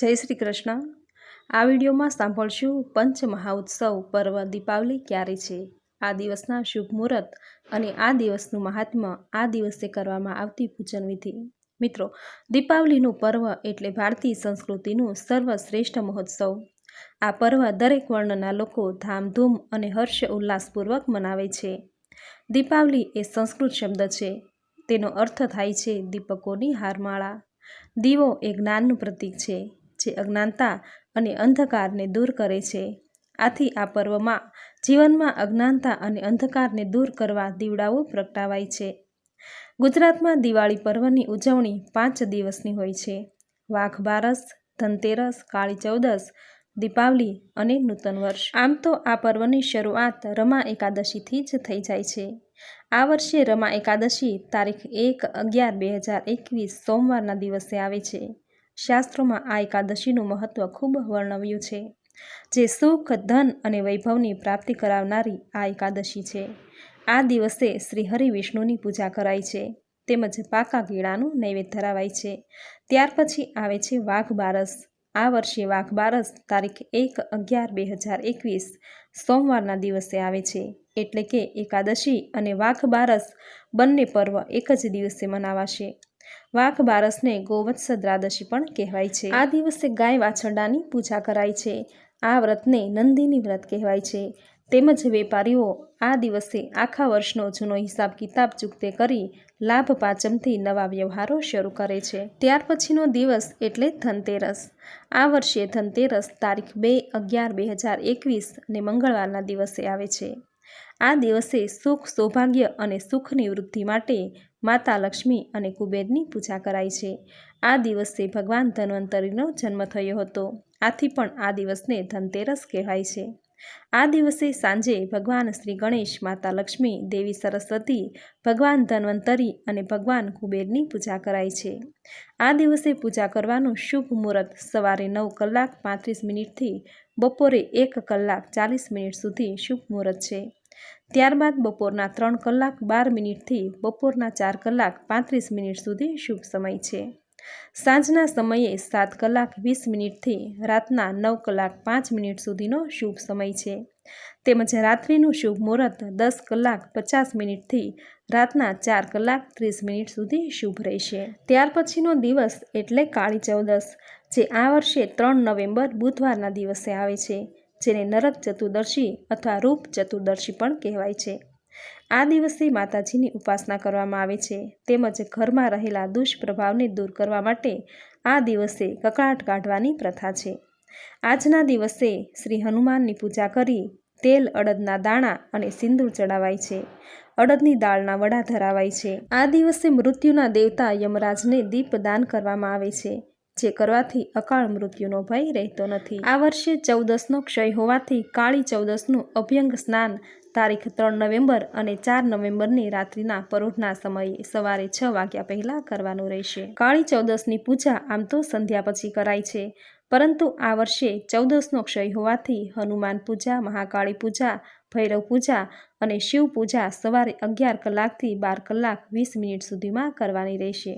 જય શ્રી કૃષ્ણ. આ વિડીયોમાં સાંભળશું પંચ મહાઉત્સવ પર્વ દીપાવલી ક્યારે છે? આ દિવસના શુભ મુહૂર્ત અને આ દિવસનું મહાત્મ્ય આ દિવસે કરવામાં આવતી પૂજન વિધિ. મિત્રો, દીપાવલીનું પર્વ એટલે ભારતીય સંસ્કૃતિનું સર્વશ્રેષ્ઠ મહોત્સવ. આ પર્વ દરેક વર્ણના લોકો ધામધૂમ અને હર્ષ ઉલ્લાસપૂર્વક મનાવે છે. દીપાવલી એ સંસ્કૃત શબ્દ છે. તેનો અર્થ થાય છે દીપકોની હારમાળા. દીવો એ જ્ઞાનનું પ્રતીક છે. જે અજ્ઞાનતા અને અંધકારને દૂર કરે છે. આથી આ પર્વમાં જીવનમાં અજ્ઞાનતા અને અંધકારને દૂર કરવા દીવડાઓ પ્રગટાવાય છે. ગુજરાતમાં દિવાળી પર્વની ઉજવણી પાંચ દિવસની હોય છે. વાઘ બારસ, ધનતેરસ, કાળી ચૌદસ, દીપાવલી અને નૂતન વર્ષ. આમ તો આ પર્વની શરૂઆત રમા એકાદશીથી જ થઈ જાય છે. આ વર્ષે રમા એકાદશી તારીખ એક અગિયાર બે હજાર એકવીસ સોમવારના દિવસે આવે છે. શાસ્ત્રોમાં આ એકાદશીનું મહત્ત્વ ખૂબ વર્ણવ્યું છે, જે સુખ, ધન અને વૈભવની પ્રાપ્તિ કરાવનારી આ એકાદશી છે. આ દિવસે શ્રી હરિ વિષ્ણુની પૂજા કરાય છે, તેમજ પાકા કેળાનું નૈવેદ્ય ધરાવાય છે. ત્યાર પછી આવે છે વાઘ બારસ. આ વર્ષે વાઘ બારસ તારીખ એક અગિયાર બે હજાર એકવીસ સોમવારના દિવસે આવે છે. એટલે કે એકાદશી અને વાઘ બારસ બંને પર્વ એક જ દિવસે મનાવાશે. વાઘ બારસને ગોવત્સ દ્રાદશી પણ કહેવાય છે. આ દિવસે ગાય વાછરડાની પૂજા કરાય છે. આ વ્રતને નંદીની વ્રત કહેવાય છે. તેમજ વેપારીઓ આ દિવસે આખા વર્ષનો જૂનો હિસાબ કિતાબ ચૂકતે કરી લાભ પાંચમથી નવા વ્યવહારો શરૂ કરે છે. ત્યાર પછીનો દિવસ એટલે ધનતેરસ. આ વર્ષે ધનતેરસ તારીખ બે અગિયાર બે હજાર એકવીસ અને મંગળવારના દિવસે આવે છે. આ દિવસે સુખ, સૌભાગ્ય અને સુખની વૃદ્ધિ માટે માતા લક્ષ્મી અને કુબેરની પૂજા કરાય છે. આ દિવસે ભગવાન ધન્વંતરીનો જન્મ થયો હતો. આથી પણ આ દિવસને ધનતેરસ કહેવાય છે. આ દિવસે સાંજે ભગવાન શ્રી ગણેશ, માતા લક્ષ્મી, દેવી સરસ્વતી, ભગવાન ધન્વંતરી અને ભગવાન કુબેરની પૂજા કરાય છે. આ દિવસે પૂજા કરવાનું શુભ મુહૂર્ત સવારે નવ કલાક પાંત્રીસ મિનિટથી બપોરે એક કલાક ચાલીસ મિનિટ સુધી શુભ મુહૂર્ત છે. ત્યારબાદ બપોરના ત્રણ કલાક બાર મિનિટથી બપોરના ચાર કલાક પાંત્રીસ મિનિટ સુધી શુભ સમય છે. સાંજના સમયે સાત કલાક વીસ મિનિટથી રાતના નવ કલાક પાંચ મિનિટ સુધીનો શુભ સમય છે. તેમજ રાત્રિનું શુભ મુહૂર્ત દસ કલાક પચાસ મિનિટથી રાતના ચાર કલાક ત્રીસ મિનિટ સુધી શુભ રહેશે. ત્યાર પછીનો દિવસ એટલે કાળી ચૌદસ જે આ વર્ષે ત્રણ નવેમ્બર બુધવારના દિવસે આવે છે, જેને નરક ચતુર્દશી અથવા રૂપ ચતુર્દશી પણ કહેવાય છે. આ દિવસે માતાજીની ઉપાસના કરવામાં આવે છે, તેમજ ઘરમાં રહેલા દુષ્પ્રભાવને દૂર કરવા માટે આ દિવસે કકળાટ કાઢવાની પ્રથા છે. આજના દિવસે શ્રી હનુમાનની પૂજા કરી તેલ અડદના દાણા અને સિંદૂર ચડાવાય છે. અડદની દાળના વડા ધરાવાય છે. આ દિવસે મૃત્યુના દેવતા યમરાજને દીપદાન કરવામાં આવે છે, જે કરવાથી અકાળ મૃત્યુનો ભય રહેતો નથી. આ વર્ષે ચૌદસનો ક્ષય હોવાથી કાળી ચૌદસનું અભ્યંગ સ્નાન તારીખ ત્રણ નવેમ્બર અને ચાર નવેમ્બરની રાત્રિના પરોઢના સમયે સવારે છ વાગ્યા પહેલાં કરવાનું રહેશે. કાળી ચૌદસની પૂજા આમ તો સંધ્યા પછી કરાય છે પરંતુ આ વર્ષે ચૌદસનો ક્ષય હોવાથી હનુમાન પૂજા, મહાકાળી પૂજા, ભૈરવ પૂજા અને શિવ પૂજા સવારે અગિયાર કલાકથી બાર કલાક વીસ મિનિટ સુધીમાં કરવાની રહેશે.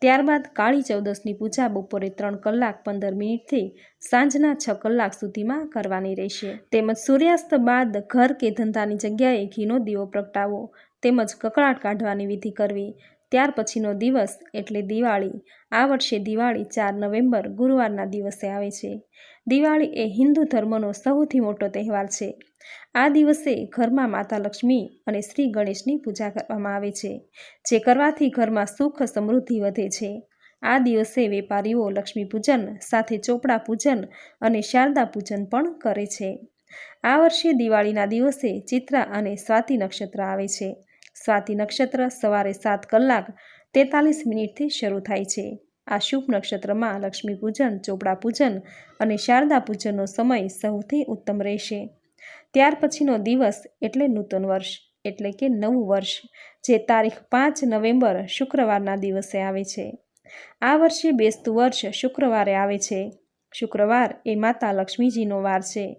ત્યારબાદ કાળી ચૌદસની પૂજા બપોરે ત્રણ કલાક પંદર મિનિટથી સાંજના છ કલાક સુધીમાં કરવાની રહેશે. તેમજ સૂર્યાસ્ત બાદ ઘર કે ધંધાની જગ્યાએ ઘીનો દીવો પ્રગટાવો તેમજ કકળાટ કાઢવાની વિધિ કરવી ત્યાર પછીનો દિવસ એટલે દિવાળી. આ વર્ષે દિવાળી ચાર નવેમ્બર, ગુરુવારના દિવસે આવે છે. દિવાળી એ હિન્દુ ધર્મનો સૌથી મોટો તહેવાર છે. આ દિવસે ઘરમાં માતા લક્ષ્મી અને શ્રી ગણેશની પૂજા કરવામાં આવે છે, જે કરવાથી ઘરમાં સુખ સમૃદ્ધિ વધે છે. આ દિવસે વેપારીઓ લક્ષ્મી પૂજન, સાથે ચોપડા પૂજન અને શારદા પૂજન પણ કરે છે. આ વર્ષે દિવાળીના દિવસે ચિત્રા અને સ્વાતિ નક્ષત્ર આવે છે. સ્વાતિ નક્ષત્ર સવારે સાત કલાક તેતાલીસ મિનિટથી શરૂ થાય છે. આ શુભ નક્ષત્રમાં લક્ષ્મી પૂજન, ચોપડા પૂજન અને શારદા પૂજનનો સમય સૌથી ઉત્તમ રહેશે. ત્યાર પછીનો દિવસ એટલે નૂતન વર્ષ, એટલે કે નવું વર્ષ, જે તારીખ પાંચ નવેમ્બર શુક્રવારના દિવસે આવે છે. આ વર્ષે બેસતું વર્ષ શુક્રવારે આવે છે. શુક્રવાર એ માતા લક્ષ્મીજીનો વાર છે.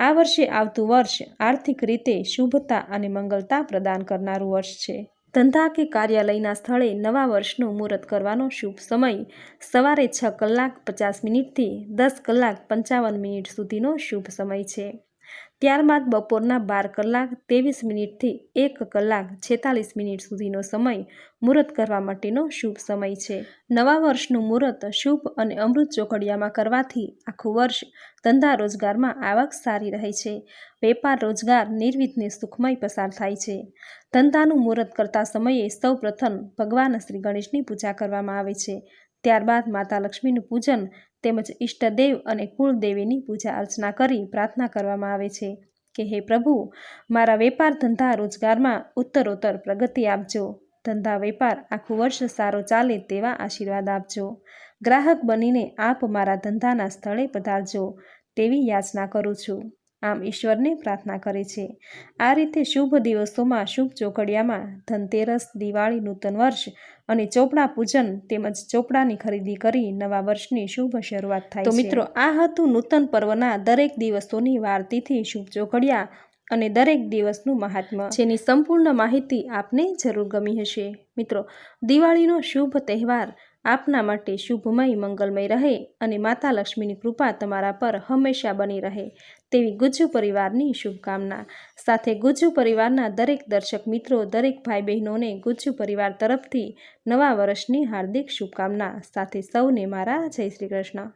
આ વર્ષે આવતું વર્ષ આર્થિક રીતે શુભતા અને મંગલતા પ્રદાન કરનારું વર્ષ છે. ધંધા કે કાર્યાલયના સ્થળે નવા વર્ષનું મુહૂર્ત કરવાનો શુભ સમય સવારે છ કલાક પચાસ મિનિટથી દસ કલાક પંચાવન મિનિટ સુધીનો શુભ સમય છે. ત્યારબાદ બપોરના બાર કલાક ત્રેવીસ મિનિટથી એક કલાક છેતાલીસ મિનિટ સુધીનો સમય મુહૂર્ત કરવા માટેનો શુભ સમય છે. નવા વર્ષનું મુહૂર્ત શુભ અને અમૃત ચોકડિયામાં કરવાથી આખું વર્ષ ધંધા રોજગારમાં આવક સારી રહે છે. વેપાર રોજગાર નિર્વિઘ્ને સુખમય પસાર થાય છે. ધંધાનું મુહૂર્ત કરતા સમયે સૌ પ્રથમ ભગવાન શ્રી ગણેશની પૂજા કરવામાં આવે છે. ત્યારબાદ માતા લક્ષ્મીનું પૂજન તેમજ ઈષ્ટદેવ અને કુળદેવીની પૂજા અર્ચના કરી પ્રાર્થના કરવામાં આવે છે કે હે પ્રભુ, મારા વેપાર ધંધા રોજગારમાં ઉત્તરોત્તર પ્રગતિ આપજો. ધંધા વેપાર આખું વર્ષ સારો ચાલે તેવા આશીર્વાદ આપજો. ગ્રાહક બનીને આપ મારા ધંધાના સ્થળે પધારજો તેવી યાચના કરું છું. આમ ઈશ્વરને પ્રાર્થના કરે છે. આ રીતે શુભ દિવસોમાં શુભ ચોકડિયામાં ધનતેરસ દિવાળી નૂતન વર્ષ અને ચોપડા પૂજન તેમજ ચોપડાની ખરીદી કરી નવા વર્ષની શુભ શરૂઆત થાય તો મિત્રો આ હતું નૂતન પર્વના દરેક દિવસોની વાર્તીથી શુભ ચોકડિયા અને દરેક દિવસનું મહાત્મ્ય જેની સંપૂર્ણ માહિતી આપને જરૂર ગમી હશે. મિત્રો, દિવાળીનો શુભ તહેવાર આપના માટે શુભમય મંગલમય રહે અને માતા લક્ષ્મીની કૃપા તમારા પર હંમેશા બની રહે તેવી ગુજ્જુ પરિવારની શુભકામના. સાથે ગુજ્જુ પરિવારના દરેક દર્શક મિત્રો, દરેક ભાઈ બહેનોને ગુજ્જુ પરિવાર તરફથી નવા વર્ષની હાર્દિક શુભકામના. સાથે સૌને મારા જય શ્રી કૃષ્ણ.